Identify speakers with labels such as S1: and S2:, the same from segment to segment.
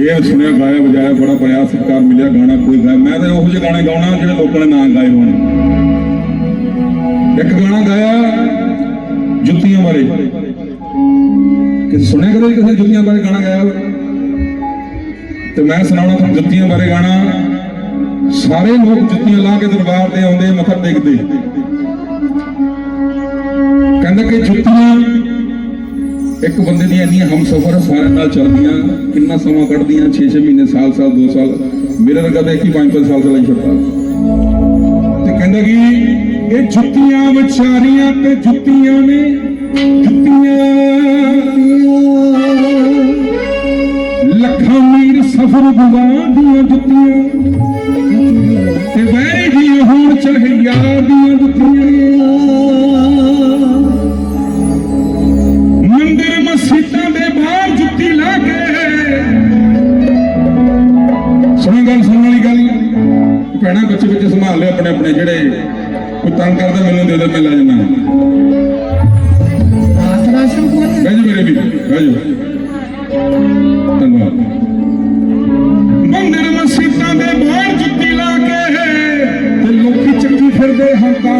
S1: ਸ਼ੇਰ ਸੁਣਿਆ, ਗਾਇਆ, ਵਜਾਇਆ, ਬੜਾ ਪਿਆਰ ਸਤਿਕਾਰ ਮਿਲਿਆ, ਗਾਣਾ ਕੋਈ ਗਾਇਆ। ਮੈਂ ਤਾਂ ਉਹੋ ਜਿਹੇ ਗਾਣੇ ਗਾਉਣਾ ਜਿਹੜੇ ਲੋਕਾਂ ਨੇ ਨਾ ਗਾਏ ਹੋਣ। ਇੱਕ ਗਾਣਾ ਗਾਇਆ, ਜੁੱਤੀਆਂ ਬਾਰੇ। ਕਿ ਸੁਣਿਆ ਕਦੇ ਕਿਸੇ ਜੁੱਤੀਆਂ ਬਾਰੇ ਗਾਣਾ ਗਾਇਆ ਤੇ ਮੈਂ ਸੁਣਾਉਣਾ ਤੁਹਾਨੂੰ ਜੁੱਤੀਆਂ ਬਾਰੇ ਗਾਣਾ। ਸਾਰੇ ਲੋਕ ਜੁੱਤੀਆਂ ਲਾ ਕੇ ਦਰਬਾਰ ਤੇ ਆਉਂਦੇ, ਮੱਥਾ ਟੇਕਦੇ। ਕਹਿੰਦਾ ਕਿ ਜੁੱਤੀਆਂ ਇੱਕ ਬੰਦੇ ਦੀਆਂ ਇੰਨੀਆਂ ਹਮਸਫਰ ਸਾਰਿਆਂ ਨਾਲ ਚੱਲਦੀਆਂ, ਕਿੰਨਾ ਸਮਾਂ ਕੱਢਦੀਆਂ 6-6 ਮਹੀਨੇ, ਸਾਲ ਸਾਲ 2 ਸਾਲ। ਮੇਰੇ ਨਾਲ ਕਦੇ ਕੀ 5-5 ਸਾਲ ਚਲਾਈ ਫਿਰਦਾ ਤੇ ਕਹਿੰਦਾ ਕਿ ਇਹ ਜੁੱਤੀਆਂ ਵਿਚਾਰੀਆਂ ਤੇ ਜੁੱਤੀਆਂ ਨੇ, ਜੁੱਤੀਆਂ ਲੱਖਾਂ ਮੀਰ ਸਫਰ ਗੁਜ਼ਾਰ ਦੀਆਂ ਜੁੱਤੀਆਂ ਤੇ ਵੈਰੀ ਹੋਣ ਚਾਹੇ ਯਾਰ ਦੀਆਂ ਜੁੱਤੀਆਂ। ਸੁਣੀ ਗੱਲ ਸੁਣਨ ਵਾਲੀ ਗੱਲ ਭੈਣਾ ਬੱਚੇ ਬੱਚੇ ਸੰਭਾਲ ਲਿਓ ਆਪਣੇ ਆਪਣੇ ਜਿਹੜੇ ਕੋਈ ਤੰਗ ਕਰਦਾ, ਮੈਨੂੰ ਦੇ ਦੇ ਮੈਂ ਲੈ ਜਾਣਾ ਬਹਿ ਜਾ ਮੇਰੇ ਵੀ, ਬਹਿ ਜਾ। ਧੰਨਵਾਦ। ਮੰਦਿਰ ਮਸਜਿਦਾਂ ਦੇ ਬਾਹਰ ਜੁੱਤੀ ਲਾ ਕੇ। ਤੇ ਲੋਕੀ ਚੱਕੀ ਫਿਰਦੇ ਹੰਕਾਰ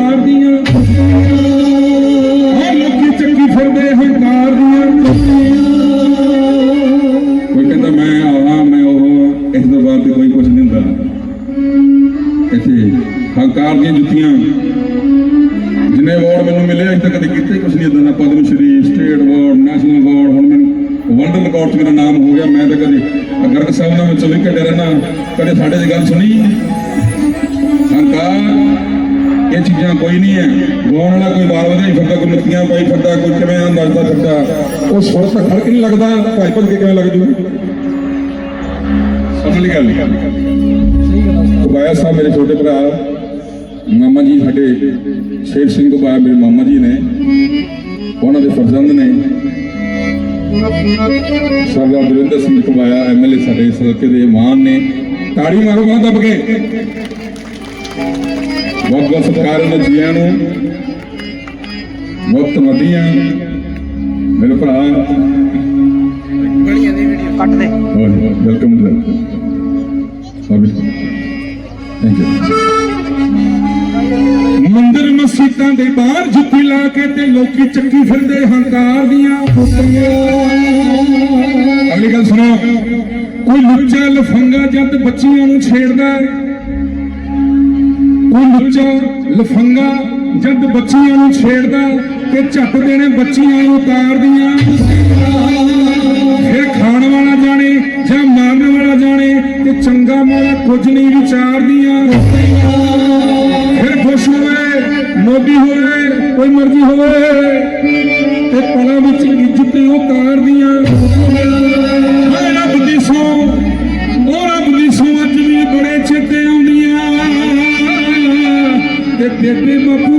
S1: ਹੰਕਾਰ ਦੀਆਂ ਜੁੱਤੀਆਂ ਜਿੰਨੇ ਅਵਾਰਡ ਮੈਨੂੰ ਮਿਲੇ, ਅਜੇ ਤੱਕ ਕਦੇ ਕੀਤੇ ਕੁਝ ਨਹੀਂ ਇਦਾਂ ਦਾ Padma Shri state award national award ਹੁਣ ਮੈਨੂੰ ਵਰਲਡ ਰਿਕਾਰਡ 'ਚ ਮੇਰਾ ਨਾਮ ਹੋ ਗਿਆ। ਮੈਂ ਤਾਂ ਕਦੇ ਗਰਗ ਸਾਹਿਬ ਨਾਲ ਮੈਂ 24 ਘੰਟੇ ਰਹਿਣਾ ਕਦੇ ਸਾਡੇ ਦੀ ਗੱਲ ਸੁਣੀ। ਹੰਕਾਰ ਇਹ ਚੀਜ਼ਾਂ ਕੋਈ ਨਹੀਂ ਹੈ। ਗਾਉਣ ਵਾਲਾ ਕੋਈ ਵਾਰ ਵਧਾਈ ਫਿਰਦਾ, ਕੋਈ ਨੱਤੀਆਂ ਪਾਈ ਫਿਰਦਾ, ਕੋਈ ਕਿਵੇਂ ਆ, ਨੱਚਦਾ ਫਿਰਦਾ। ਉਹ ਸੁਰ ਤਾਂ ਫ਼ਰਕ ਨਹੀਂ ਲੱਗਦਾ। ਭਾਈ ਭੱਜ ਕੇ ਕਿਵੇਂ ਲੱਗ ਜੂ ਸਮਝ ਲਈ ਗੱਲ ਕੁਬਾਇਆ ਸਾਹਿਬ, ਮੇਰੇ ਛੋਟੇ ਭਰਾ ਮਾਮਾ ਜੀ ਸਾਡੇ ਸ਼ੇਰ ਸਿੰਘ ਕੁਬਾਇਆ ਮੇਰੇ ਮਾਮਾ ਜੀ ਨੇ ਉਹਨਾਂ ਦੇ ਫਰਜ਼ੰਦ ਨੇ ਸਰਦਾਰ ਦਰਿੰਦਰ ਸਿੰਘ ਕੁਬਾਇਆ ਐਮਐਲਏ ਸਾਡੇ ਇਸ ਹਲਕੇ ਦੇ ਮਾਨ ਨੇ। ਤਾੜੀ ਮਾਰੋ ਬਾਹ ਦੱਬ ਕੇ। ਬਹੁਤ ਬਹੁਤ ਸਤਿਕਾਰ ਉਹਨਾਂ ਜੀਆਂ ਨੂੰ। ਬਹੁਤ ਮਦੀਆਂ ਮੇਰੇ ਭਰਾ।
S2: ਕੱਟ ਦੇ।
S1: ਵੈਲਕਮ ਟੂ ਸਾਬਿਤ ਥੈਂਕ ਯੂ ਮੰਦਿਰ ਦੇ ਬਾਹਰ ਜੁੱਤੀ ਲਾ ਕੇ ਤੇ ਲੋਕੀ ਚੱਕੀ ਫਿਰਦੇ ਹੰਕਾਰ ਦੀਆਂ ਫੁੱਟੀਆਂ। ਅਗਲੀ ਗੱਲ ਸੁਣੋ। ਕੋਈ ਲੁੱਚਾ ਲਫੰਗਾ ਜਦ ਬੱਚੀਆਂ ਨੂੰ ਛੇੜਦਾ ਕੋਈ ਲੁੱਚਾ ਲਫੰਗਾ ਜਦ ਬੱਚੀਆਂ ਨੂੰ ਛੇੜਦਾ ਤੇ ਝੱਟ ਦੇਣੇ ਬੱਚੀਆਂ ਨੂੰ ਉਤਾਰਦੀਆਂ ਫਿਰ ਖਾਣ ਵਾਲਾ ਜਾਣੇ ਜਾਂ ਮਾਰਨ ਵਾਲਾ ਜਾਣੇ ਤੇ ਚੰਗਾ ਮਾੜਾ ਕੁਝ ਨਹੀਂ ਵਿਚਾਰਦੀਆਂ। ਫਿਰ ਖੁਸ਼ ਹੋਵੇ ਮੋਦੀ ਹੋਵੇ, ਕੋਈ ਮਰਜ਼ੀ ਹੋਵੇ, ਤੇ ਪਲਾਂ ਵਿੱਚ ਇੱਜ਼ਤ ਉਹ ਕਾਰ ਦੀਆਂ। ਮੇਰਾ ਬੁੱਧੀ ਸੋ ਮੋਰਾ ਬੁੱਧੀ ਸੋ ਅੱਜ ਵੀ ਬੜੇ ਚੇਤੇ ਆਉਂਦੀਆਂ। ਤੇ ਬੇਬੇ ਬਾਪੂ